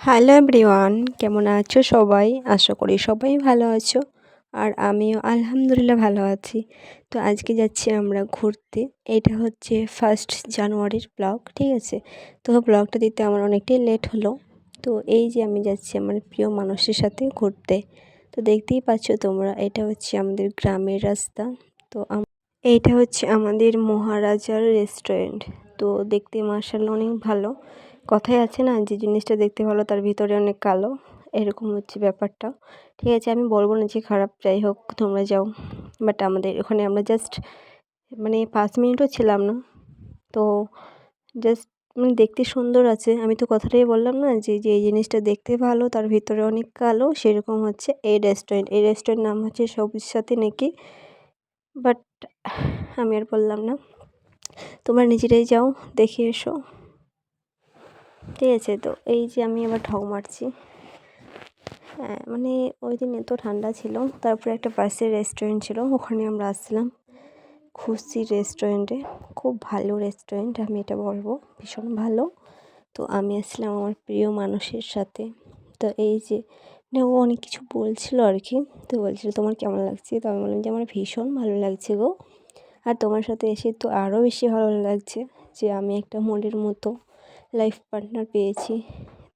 Hello everyone, কেমন আছো সবাই? আশা করি সবাই ভালো আছো। আর আমিও আলহামদুলিল্লাহ ভালো আছি। তো আজকে যাচ্ছি আমরা ঘুরতে। এটা হচ্ছে ফার্স্ট জানুয়ারির ব্লগ ঠিক আছে? তো ব্লগটা দিতে আমার অনেকটাই লেট হলো। তো এই যে আমি যাচ্ছি আমার প্রিয় মানুষের সাথে ঘুরতে। তো দেখতেই পাচ্ছ তোমরা, এটা হচ্ছে আমাদের গ্রামের রাস্তা। তো এইটা হচ্ছে আমাদের মহারাজার রেস্টুরেন্ট তো দেখতে মার্শাল অনেক ভালো। কথাই আছে না যে জিনিসটা দেখতে ভালো তার ভিতরে অনেক কালো। এরকম হচ্ছে ব্যাপারটা। ঠিক আছে, আমি বলব না যে খারাপ, যাই হোক তোমরা যাও। বাট আমাদের ওখানে আমরা জাস্ট মানে পাঁচ মিনিটও ছিলাম না। তো জাস্ট মানে দেখতে সুন্দর আছে। আমি তো কথাটাই বললাম না যে যে এই জিনিসটা দেখতে ভালো তার ভিতরে অনেক কালো, সেরকম হচ্ছে এই রেস্টুরেন্ট এই রেস্টুরেন্ট নাম হচ্ছে সবুজ সাথে নাকি? বাট আমি আর বললাম না। তোমরা নিজেরাই যাও, দেখে এসো। ঠিক আছে তো, এই যে আমি আবার ঢং মারছি। হ্যাঁ মানে ওই দিন এত ঠান্ডা ছিল, তারপরে একটা পাশের রেস্টুরেন্ট ছিল, ওখানে আমরা আসছিলাম খুশি রেস্টুরেন্টে খুব ভালো রেস্টুরেন্ট আমি এটা বলব, ভীষণ ভালো। তো আমি আসছিলাম আমার প্রিয় মানুষের সাথে। তো এই যে মানে ও অনেক কিছু বলছিল আর কি, তো বলছিল তোমার কেমন লাগছে? তো আমি বললাম যে আমার ভীষণ ভালো লাগছে গো। আর তোমার সাথে এসে তো আরও বেশি ভালো লাগছে যে আমি একটা মনের মতো লাইফ পার্টনার পেয়েছি।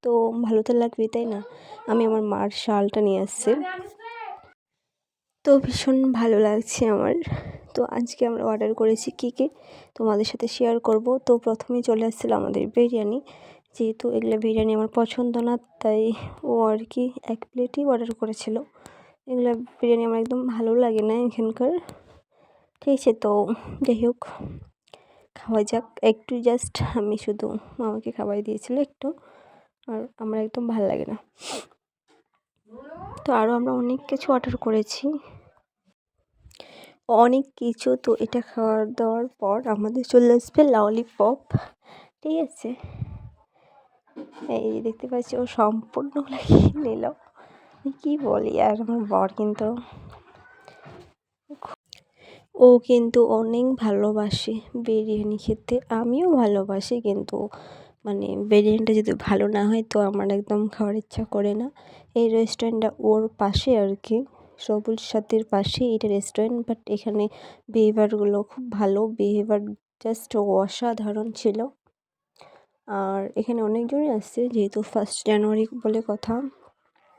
তো ভালো তো লাগবেই, তাই না? আমি আমার মার শালটা নিয়ে আসছি। তো ভীষণ ভালো লাগছে আমার। তো আজকে আমরা অর্ডার করেছি কী কী তোমাদের সাথে শেয়ার করব। তো প্রথমেই চলে আসছিল আমাদের বিরিয়ানি। যেহেতু এগুলো বিরিয়ানি আমার পছন্দ না, তাই ও আর কি এক প্লেটই অর্ডার করেছিল। এগুলো বিরিয়ানি আমার একদম ভালো লাগে না এখানকার। ঠিক আছে তো যাই হোক, খাওয়া যাক। একটু জাস্ট আমি শুধু মামাকে খাবার দিয়েছিল একটু, আর আমার একদম ভালো লাগে না। তো আরও আমরা অনেক কিছু অর্ডার করেছি। অনেক কিছু, তো এটা খাওয়ার দাওয়ার পর আমাদের চলে আসবে ললিপপ ঠিক আছে? এই দেখতে পাচ্ছি, ও সম্পূর্ণ লাগিয়ে নিল। কী বলি আর, আমার বর কিন্তু ও কিন্তু অনেক ভালোবাসে বিরিয়ানি খেতে। আমিও ভালোবাসি কিন্তু মানে বিরিয়ানিটা যদি ভালো না হয় তো আমার একদম খাওয়ার ইচ্ছা করে না। এই রেস্টুরেন্টটা ওর পাশে আর কি, সবুজ সাথীর পাশে এটা রেস্টুরেন্ট বাট এখানে বিহেভিয়ারগুলো খুব ভালো। বিহেভিয়ার জাস্ট অসাধারণ ছিল। আর এখানে অনেকজনই আসছে, যেহেতু ফার্স্ট জানুয়ারি বলে কথা।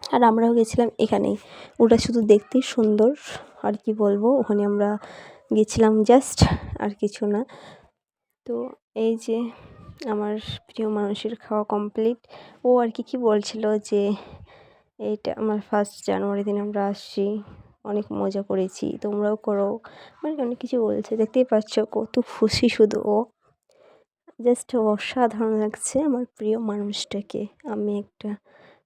আর আমরাও গেছিলাম এখানেই। ওটা শুধু দেখতেই সুন্দর। আর কি বলব? ওখানে আমরা গেছিলাম জাস্ট আর কিছু না। তো এই যে আমার প্রিয় মানুষের খাওয়া কমপ্লিট ও আর কি কী বলছিল যে এইটা আমার ফার্স্ট জানুয়ারি দিন আমরা আসছি, অনেক মজা করেছি, তোমরাও করো। মানে অনেক কিছু বলছে, দেখতেই পাচ্ছ কত খুশি শুধু ও। জাস্ট অসাধারণ লাগছে আমার প্রিয় মানুষটাকে। আমি একটা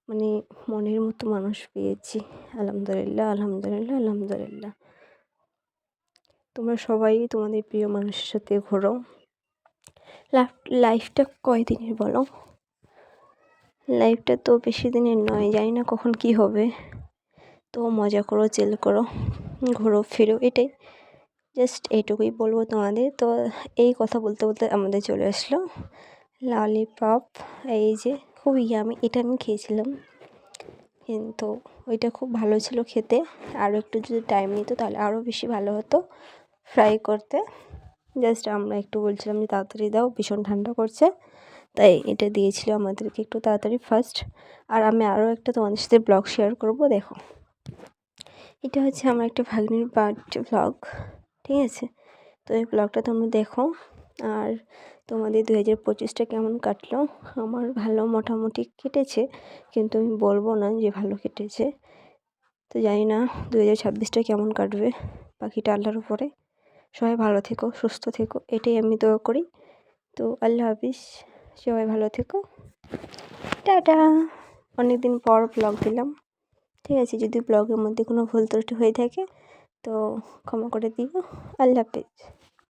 মানে মনের মতো মানুষ পেয়েছি। আলহামদুলিল্লাহ আলহামদুলিল্লাহ আলহামদুলিল্লাহ। তোমরা সবাই তোমাদের প্রিয় মানুষের সাথে ঘোরো। লাইফটা কয়দিনের বলো? লাইফটা তো বেশি দিনের নয়, জানি না কখন কি হবে। তো মজা করো চেল করো, ঘোরো, ফেরো, এটাই। জাস্ট এইটুকুই বলব তোমাদের। তো এই কথা বলতে বলতে আমাদের চলে আসলো। ললিপপ, এই যে খুব ইয়ামি এটা আমি খেয়েছিলাম। কিন্তু ওইটা খুব ভালো ছিল খেতে। আরও একটু যদি টাইম নিত তাহলে আরও বেশি ভালো হতো ফ্রাই করতে। জাস্ট আমরা একটু বলছিলাম যে তাড়াতাড়ি দাও, ভীষণ ঠান্ডা করছে তাই এটা দিয়েছিল আমাদেরকে একটু তাড়াতাড়ি ফার্স্ট আর আমি আরও একটা তোমাদের সাথে ব্লগ শেয়ার করব, দেখো। এটা হচ্ছে আমার একটা ভাগ্নির বার্থডে ব্লগ ঠিক আছে? তো এই ব্লগটা তোমরা দেখো। আর তোমাদের দু হাজার পঁচিশটা কেমন কাটলো? আমার ভালো মোটামুটি কেটেছে, কিন্তু আমি বলব না যে ভালো কেটেছে। তো জানি না দু হাজার ছাব্বিশটা কেমন কাটবে পাখিটা আল্লাহর উপরে। সবাই ভালো থেকো, সুস্থ থেকো, এটাই আমি দোয়া করি। তো আল্লাহ হাফিজ, সবাই ভালো থেকো। টাটা। অনেক দিন পর ব্লগ দিলাম। ঠিক আছে, যদি ব্লগের মধ্যে কোনো ভুল ত্রুটি হয়ে থাকে, তো ক্ষমা করে দিও। আল্লাহ হাফিজ।